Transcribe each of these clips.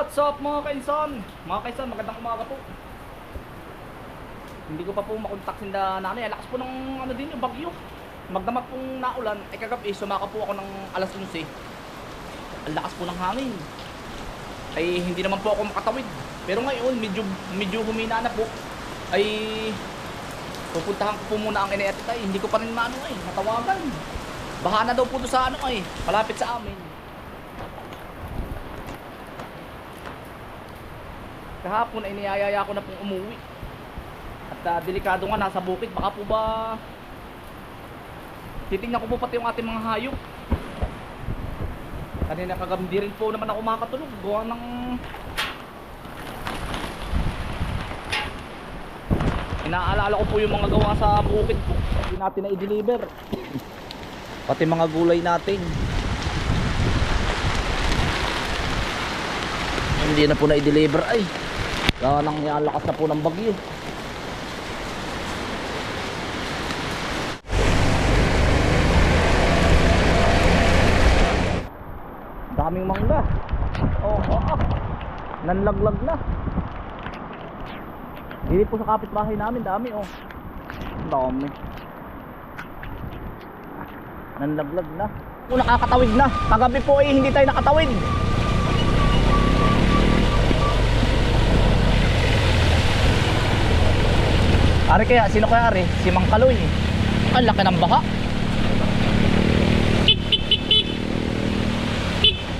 What's up mga kainsan? Mga kainsan, magandang umaga po. Hindi ko pa po makontak sinda nanay. Lakas po ng ano din yung bagyo. Magdamag pong naulan, ay kagabi sumaka po ako ng alas 11. Ang lakas po ng hangin. Ay hindi naman po ako makatawid. Pero ngayon, medyo, medyo humina na po. Ay pupuntahan ko po muna ang ina ay Hindi ko pa rin maano ay, matawagan. Baha na daw po doon sa ano ay, malapit sa amin. Kahapon ay niyayaya ko na pong umuwi. At ah, delikado nga nasa bukid. Baka po ba titingnan ko po pati yung ating mga hayop? Kanina kagabi rin po naman ako makakatulog gawa ng inaalala ko po yung mga gawa sa bukid po. Hindi natin na i-deliver. Pati mga gulay natin. Hindi na po na i-deliver. Ay kaya lang yan lakas na po ng bagyo. Daming mangga. Oh, oh, oh. nanlaglag na. Hindi po sa kapitbahay namin dami oh. Dami. Nanlaglag na. Po nakakatawid na. Kagabi po ay hindi tayo nakatawid Ari kaya, sino kaya Ari? Si Mang Kaloy. Ang laki ng baha.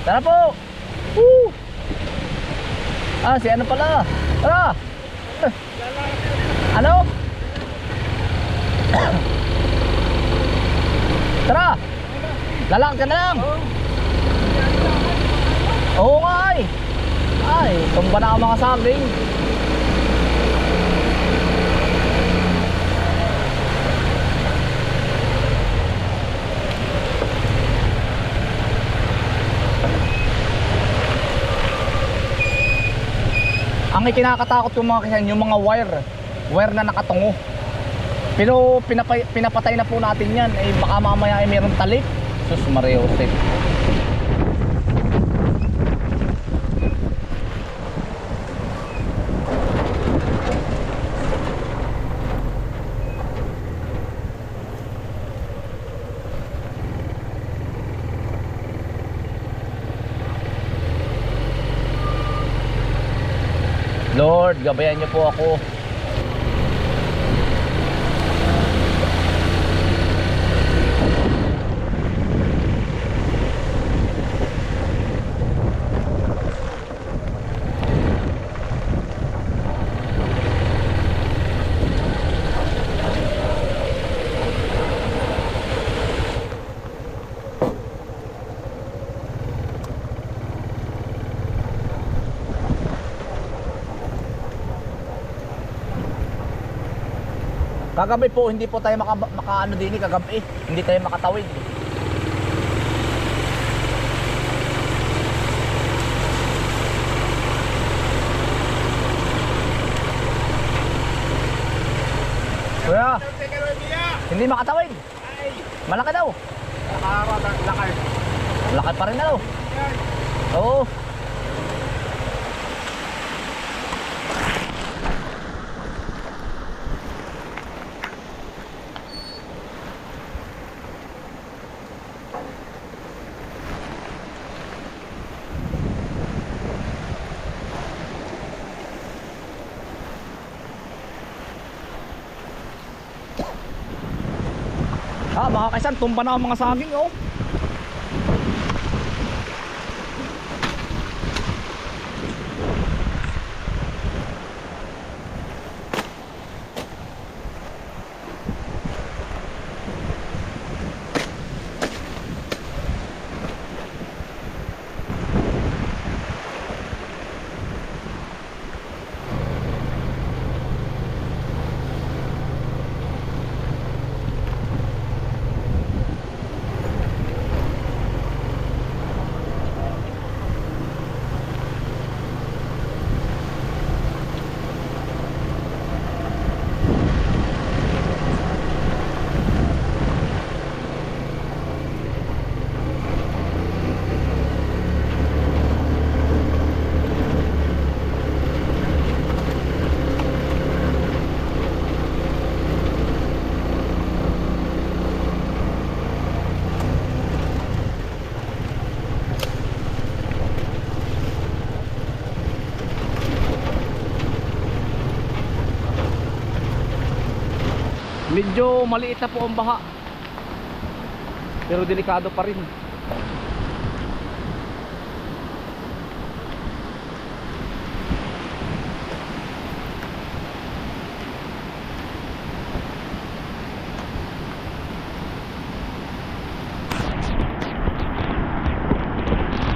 Tara po! Woo! Ah, si ano pala? Tara! Ano? Tara! Lalakad ka na lang! Oo nga ay! Ay, tumba na ang mga saging. Ang ikinakatakot yung mga kisan, yung mga wire. Wire na nakatungo. Pero pinapay, pinapatay na po natin yan. Eh, baka mamaya ay mayroong talik. Sus, Mario Jose. Gabayan niyo po ako. Kagabi po, hindi po tayo maka, maka ano din eh, kagabi. Hindi tayo makatawid. Kuya, hindi makatawid. Malaki daw. Malaki pa rin na daw. Oo. Ah, mga kaisan, tumba na ang mga saging, oh. Medyo maliit na po ang baha. Pero delikado pa rin.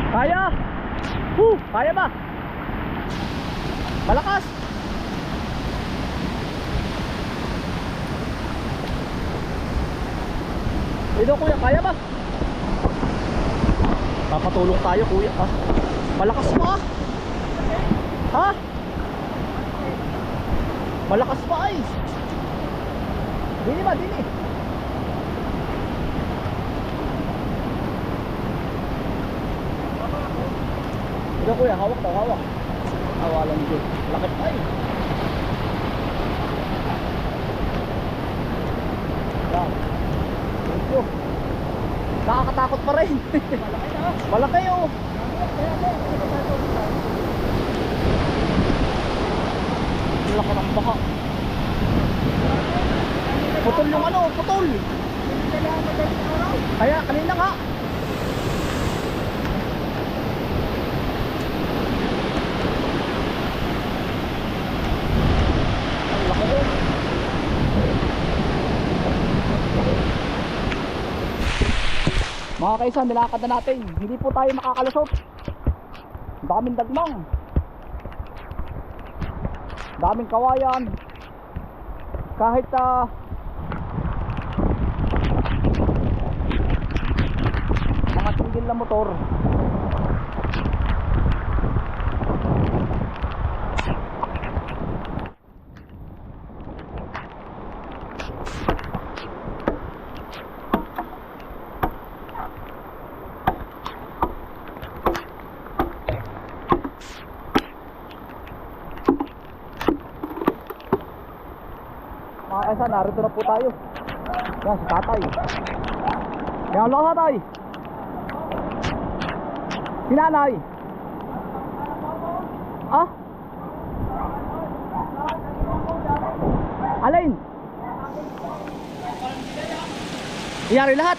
Kaya? Huh, kaya ba? Malakas! Ito kuya, kaya ba? Papatulong tayo kuya ha? Malakas pa Ha? Malakas pa ay Dini ba, dini Ito kuya, hawak daw, hawak Awalan dyan Lakit pa ay Yan Ito Nakakatakot pa rin. Malaki oh Ang laki ng baka Putol yung ano, putol Kaya kanina nga Ang laki oh Mga kaisan, nilakad na natin. Hindi po tayo makakalusot. Daming dagmang. Daming kawayan. Kahit ah mga tigil na motor. Kaisan, narito na po tayo. Yan, si tatay. Yan, lang tatay. Si nanay. Ah? Alin? Iyari lahat.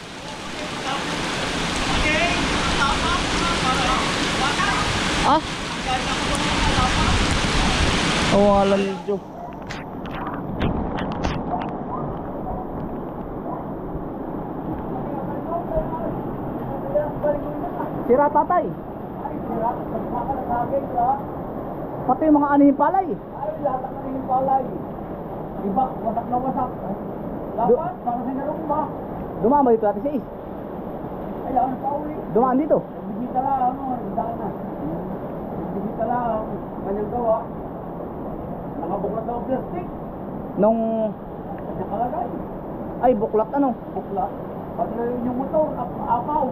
Ah? Oh, alam niyo. Sira tatay. Pati yung mga anihing palay. Ay, lahat ng kaming palay. Iba, wasak na wasak. Dapat, para sa narong ba? Dumama dito ate si Is. Ay, lahat pa uli. Dumaan dito. Nagbibita lang, ano, nagdaan na. Nagbibita lang, kanyang gawa. Nakabuklat na ang plastic. Nung Nakalagay. ay buklat ano? Buklat. Pati na yun yung motor, ap- apaw.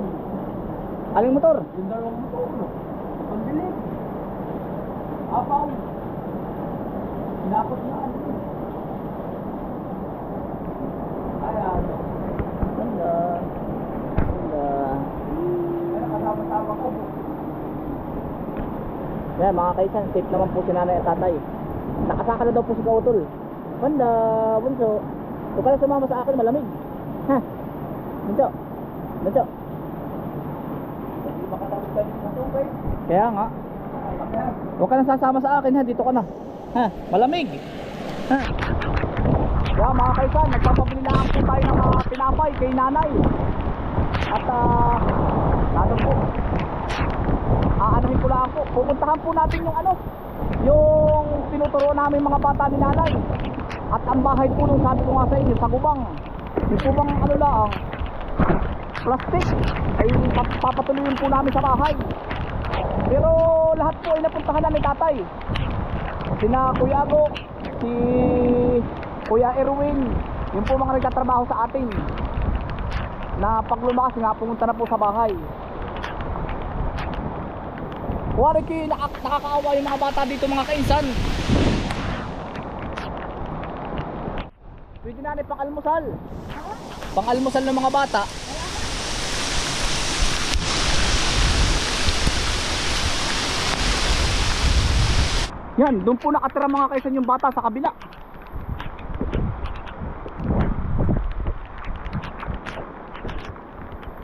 Aling motor? Yung dalawang motor? Ang dilim. Apaw. Inakot na ano. Ay, ano. Ganda. Ganda. Kaya kasama-sama ko. Yan mga kaisan, safe naman po si nanay at tatay. Nakasaka na daw po si Kautol. Ganda, bunso. Huwag ka lang sumama sa akin, malamig. Ha? Bunso. Bunso. Hindi makatapos tayo sa tubig. Kaya nga. Huwag ka lang sasama sa akin ha, dito ka na. Ha? Malamig. Ha? Yan mga kaisan, nagpapabili lang po tayo ng mga tinapay kay nanay. At ah, ano po, aanohin ko lang po. Pupuntahan po natin yung ano, yung tinuturo namin mga bata ni nanay. At ang bahay po nung sabi ko nga sa inyo, sa gubang. Yung po bang ano lang, plastic, ay pap- papatuloyin po namin sa bahay. Pero lahat po ay napuntahan na ni tatay. Sina Kuya Ago, si Kuya Erwin, yung po mga nagtatrabaho sa atin. Na pag lumakas nga, pumunta na po sa bahay. Kuwari ki, nakak nakakaawa yung mga bata dito mga kainsan. Pwede na pang almusal. Pang almusal ng mga bata. Yan, doon po nakatira mga kaisan yung bata sa kabila.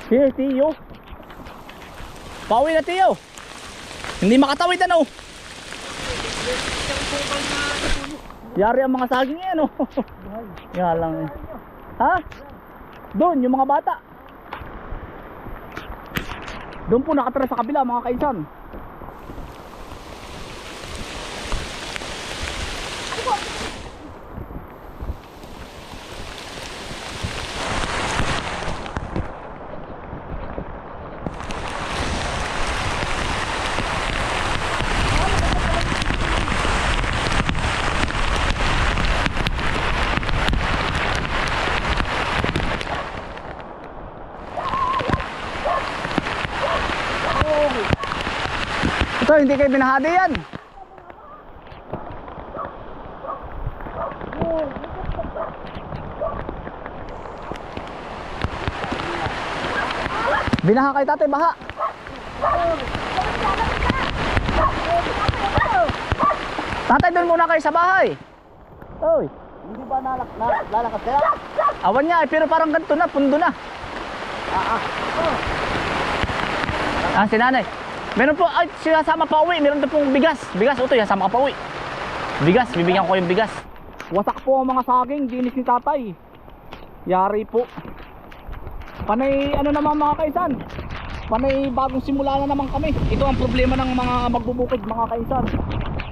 Here, Tiyo. Pauwi na, Tiyo. Hindi makatawid ano. Yari ang mga saging yan, oh. Yan lang. Ha? Doon, yung mga bata. Doon po nakatira sa kabila, mga kaisan. Ito, hindi kayo binahadi yan. Binaha kay tatay, baha. Tatay, doon muna kayo sa bahay. Oy. Hindi ba nalak, na, kaya? Awan niya, eh, pero parang ganito na, pundo na. Ah, ah. Ah, si nanay. Meron po, ay, sinasama pa uwi. Meron pong bigas. Bigas, utoy, sasama ka pa uwi. Bigas, bibigyan ko yung bigas. Wasak po ang mga saging, dinis ni tatay. Yari po. Panay, ano naman mga kaisan? Panay bagong simula na naman kami. Ito ang problema ng mga magbubukid mga kaisan.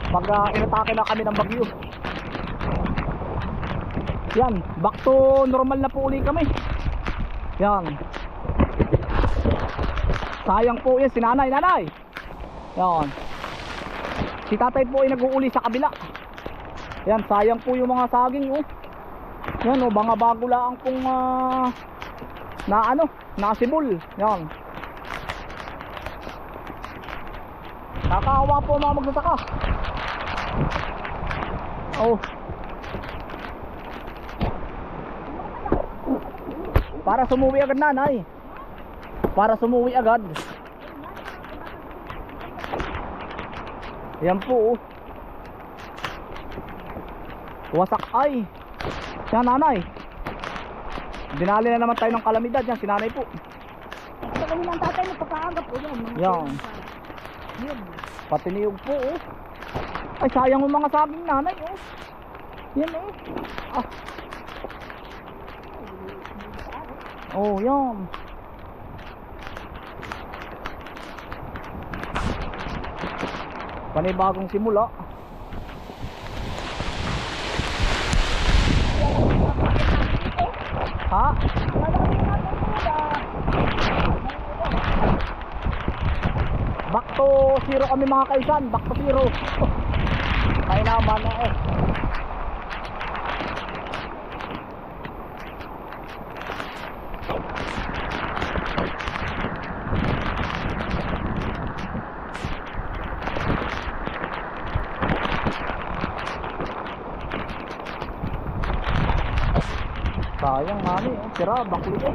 Pag uh, inatake na kami ng bagyo. Yan, back to normal na po uli kami. Yan. Sayang po yan si nanay. Yan. Si tatay po ay nag-uuli sa kabila. Yan, sayang po yung mga saging oh. Yan oh, mga bago lang pong ah, na ano, nasibol. Yan. Nakakawa po mga magsasaka. Oh. Para sumuwi agad nanay. Para sumuwi agad. Yan po oh. Wasak ay. Yan nanay. Dinali na naman tayo ng kalamidad. Yan si nanay po. Sa kami ng tatay pagkaagap po yan. Yan. Yun. Pati niyog po oh. Ay sayang yung mga saging nanay oh. Yan oh. Ah. Oh, yan. Panibagong simula. Ha? Back to zero kami mga kaisan. Back to zero. Kaya naman na eh. Sayang mami, eh. sira, bakli eh.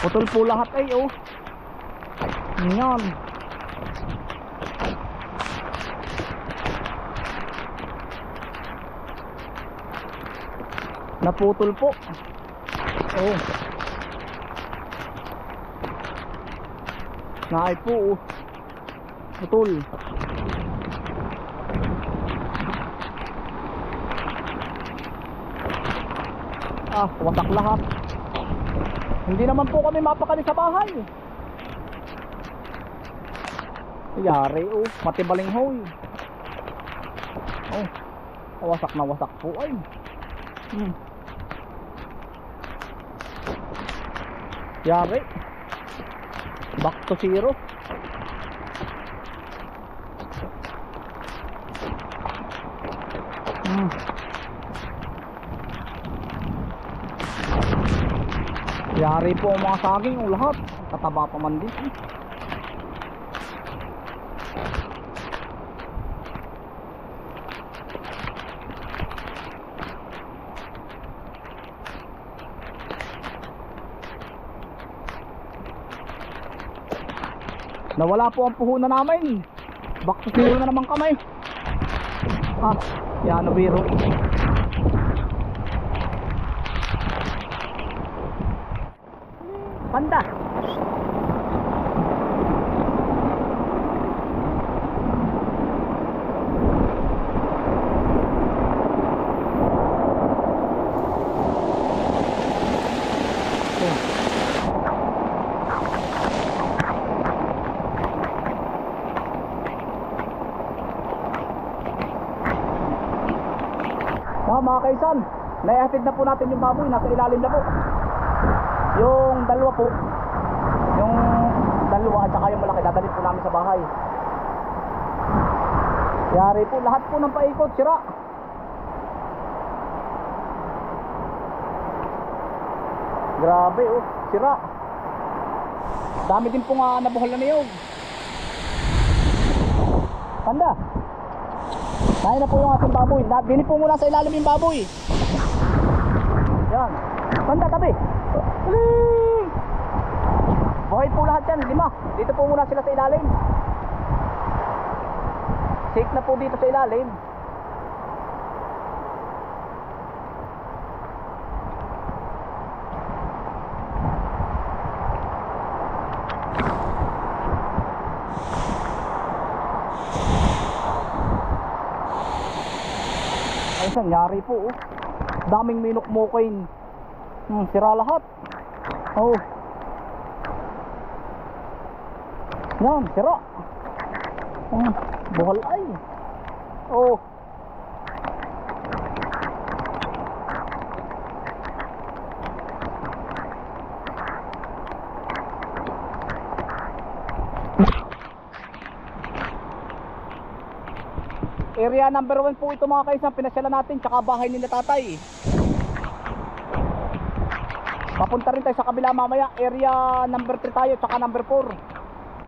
Putol po lahat ay oh. Yan. Naputol po. Oh. Naay po oh. Putol. Ah, wasak lahat. Hindi naman po kami mapakali sa bahay. Yari oh, matibaling hoy. Oh, wasak na wasak po ay. Hmm. Yari. Back to zero. Hmm. Yari po ang mga saging o lahat. Kataba pa man din. Nawala po ang puhunan namin. Back to zero na naman kami. Ah, yan o biro. Panda. Ah, mga kaisan, naihatid na po natin yung baboy, nasa ilalim na po. Yung dalawa po, yung dalawa at saka yung malaki, dadalhin po namin sa bahay. Yari po, lahat po ng paikot, sira. Grabe oh, sira. Dami din po nga nabuhol na niyog. Panda. Kaya na po yung ating baboy. Na- Dini po muna sa ilalim yung baboy. Yan. Panda, tabi. Buhay po lahat yan, lima. Dito po muna sila sa ilalim. Safe na po dito sa ilalim. Nangyari po oh. Daming minukmukin. Hmm, sira lahat. Oh. Yan, sira. Hmm, buhal ay. Oh. Area number 1 po ito mga kaisan, pinasyalan natin, tsaka bahay nila tatay. Papunta rin tayo sa kabila mamaya, area number 3 tayo, tsaka number 4.